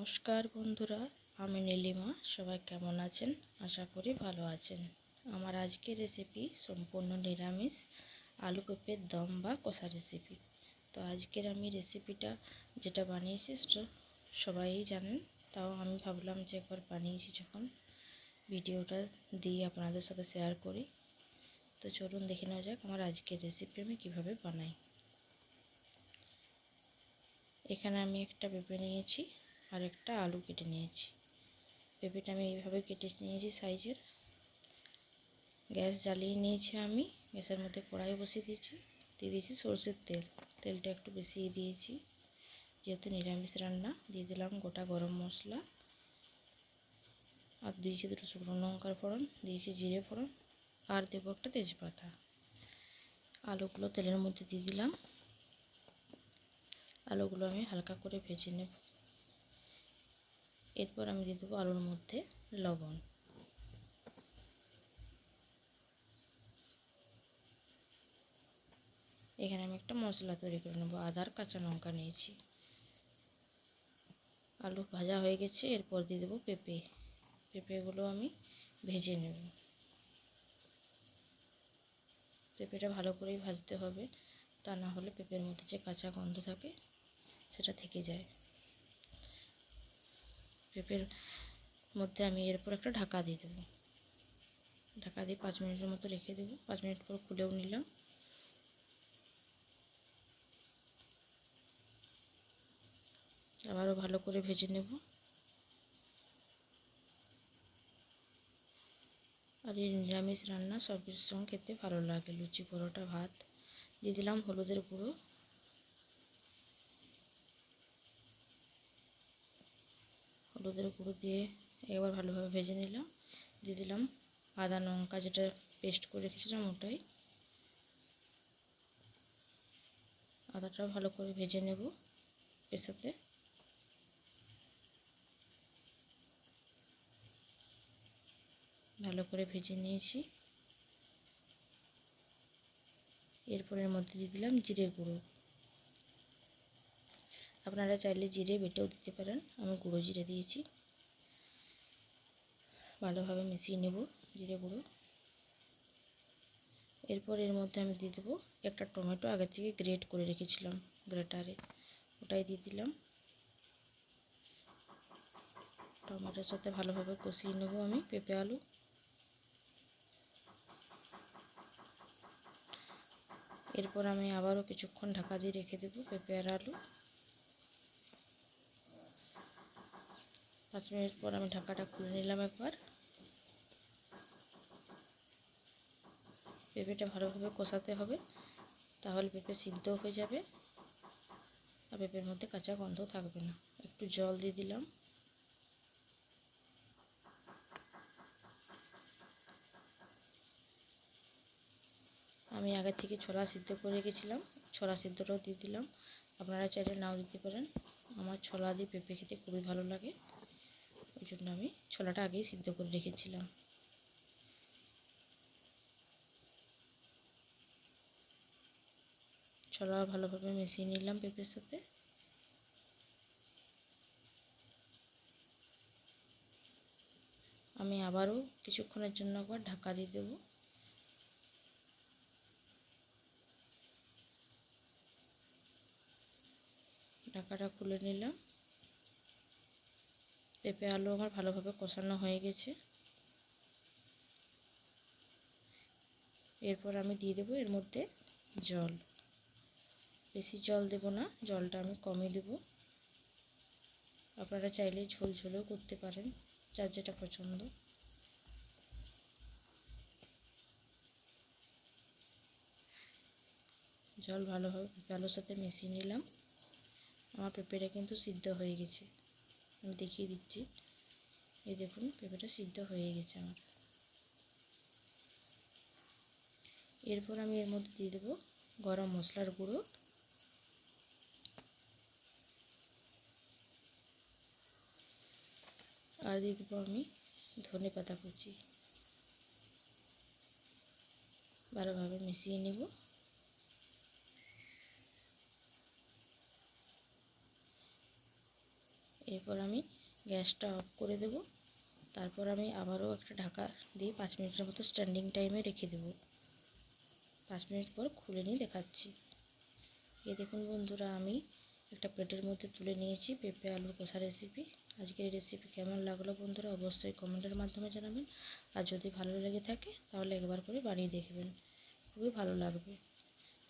নমস্কার বন্ধুরা, আমি নীলিমা, সবাই কেমন আছেন? আশা করি ভালো আছেন। আমার আজকের রেসিপি সম্পূর্ণ নিরামিষ, আলু পেঁপের দম বা কষা রেসিপি তো আজকের আমি রেসিপিটা যেটা বানিয়েছি সেটা সবাই জানেন, তাও আমি ভাবলাম যে একবার বানিয়েছি যখন, ভিডিওটা দিয়ে আপনাদের সাথে শেয়ার করি। তো চলুন দেখে নেওয়া যাক আমার আজকের রেসিপি আমি কীভাবে বানাই। এখানে আমি একটা পেঁপে নিয়েছি আর একটা আলু কেটে নিয়েছি। পেঁপেটা আমি এইভাবে কেটে নিয়েছি সাইজের। গ্যাস জ্বালিয়ে নিয়েছি আমি। গ্যাসের মধ্যে কড়াই বসিয়ে দিয়েছি। দিয়ে দিয়েছি সর্ষের তেল। তেলটা একটু বেশি দিয়েছি। যেহেতু নিরামিষ রান্না, দিয়ে দিলাম গোটা গরম মশলা। আর দিয়েছি দুটো শুকনো লঙ্কার ফোড়ন দিয়েছি জিরে ফোড়ন। আর দেবো একটা তেজপাতা। আলুগুলো তেলের মধ্যে দিয়ে দিলাম। আলুগুলো আমি হালকা করে ভেজে নেব। এরপর আমি দিয়ে দেবো আলুর মধ্যে লবণ। এখানে আমি একটা মশলা তৈরি করে নেব আদার কাঁচা লঙ্কা নিয়েছি। আলু ভাজা হয়ে গেছে, এরপর দিয়ে দেবো পেঁপে। পেঁপেগুলো আমি ভেজে নেব। পেঁপেটা ভালো করেই ভাজতে হবে, তা না হলে পেঁপের মধ্যে যে কাঁচা গন্ধ থাকে, সেটা থেকে যায়। পেঁপের মধ্যে আমি এরপর একটা ঢাকা দিয়ে দেবো। ঢাকা দিয়ে পাঁচ মিনিটের মতো রেখে দেবো। পাঁচ মিনিট পর খুলেও নিলাম। আবারও ভালো করে ভেজে নেব। আর এই নিরামিষ রান্না সব কিছুর সঙ্গে খেতে ভালো লাগে। লুচি, পরোটা, ভাত, দিয়ে দিলাম হলুদের গুঁড়ো। হলুদের গুঁড়ো দিয়ে একবার ভালোভাবে ভেজে নিলাম। দিয়ে দিলাম আদা লঙ্কা, যেটা পেস্ট করে রেখেছিলাম ওটাই। আদাটাও ভালো করে ভেজে নেব এর সাথে ভালো করে ভেজে নিয়েছি। এরপরের মধ্যে দিয়ে দিলাম জিরে গুঁড়ো। আপনারা চাইলে জিরে বেটেও দিতে পারেন। আমি গুঁড়ো জিরে দিয়েছি। ভালোভাবে মিশিয়ে নেব জিরে গুঁড়ো। এরপর এর মধ্যে আমি দিয়ে দেবো একটা টমেটো। আগে থেকে গ্রেট করে রেখেছিলাম গ্রেটারে। ওটাই দিয়ে দিলাম। টমেটোর সাথে ভালোভাবে কষিয়ে নেব আমি পেঁপে আলু। এরপর আমি আবারও কিছুক্ষণ ঢাকা দিয়ে রেখে দেবো পেঁপে আর আলু। পাঁচ মিনিট পর আমি ঢাকাটা খুলে নিলাম একবার। পেঁপেটা ভালোভাবে কষাতে হবে, তাহলে পেঁপে সিদ্ধ হয়ে যাবে। আর পেঁপের মধ্যে কাঁচা গন্ধ থাকবে না, একটু জল দিয়ে দিলাম। আমি আগে থেকে ছোলা সিদ্ধ করে রেখেছিলাম, ছোলা সিদ্ধটাও দিয়ে দিলাম। আপনারা চাইলে নাও দিতে পারেন। আমার ছোলা দিয়ে পেঁপে খেতে খুবই ভালো লাগে। জন্য আমি ছোলাটা আগেই সিদ্ধ করে রেখেছিলাম। ছোলা ভালোভাবে মিশিয়ে নিলাম পেঁপের সাথে। আমি আবারও কিছুক্ষণের জন্য একবার ঢাকা দিয়ে দেবো। ঢাকাটা খুলে নিলাম। পেঁপে আলু আমার ভালোভাবে কষানো হয়ে গেছে। এরপর আমি দিয়ে দেবো এর মধ্যে জল। বেশি জল দেব না, জলটা আমি কমই দেব। আপনারা চাইলে ঝোল ঝোলও করতে পারেন, যার যেটা পছন্দ। জল ভালোভাবে পেঁপে আলুর সাথে মিশিয়ে নিলাম। আমার পেঁপেটা কিন্তু সিদ্ধ হয়ে গেছে। আমি দেখিয়ে দিচ্ছি। এই দেখুন, পেঁপেটা সিদ্ধ হয়ে গেছে আমার। এরপর আমি এর মধ্যে দিয়ে দেবো গরম মশলার গুঁড়ো। আর দিয়ে দেবো আমি ধনে পাতা কুচি। ভালোভাবে মিশিয়ে নেব। এরপর আমি গ্যাসটা অফ করে দেব। তারপর আমি আবারও একটা ঢাকা দিয়ে পাঁচ মিনিটের মতো স্ট্যান্ডিং টাইমে রেখে দেব। পাঁচ মিনিট পর খুলে নিয়ে দেখাচ্ছি। এই দেখুন বন্ধুরা, আমি একটা প্লেটের মধ্যে তুলে নিয়েছি পেঁপে আলুর কষা রেসিপি আজকের এই রেসিপি কেমন লাগল বন্ধুরা, অবশ্যই কমেন্টের মাধ্যমে জানাবেন। আর যদি ভালো লেগে থাকে, তাহলে একবার করে বানিয়ে দেখবেন। খুবই ভালো লাগবে।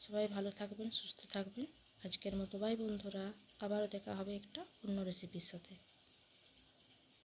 সবাই ভালো থাকবেন, সুস্থ থাকবেন। আজকের মতো বাই বন্ধুরা আবারও দেখা হবে একটা অন্য রেসিপির সাথে।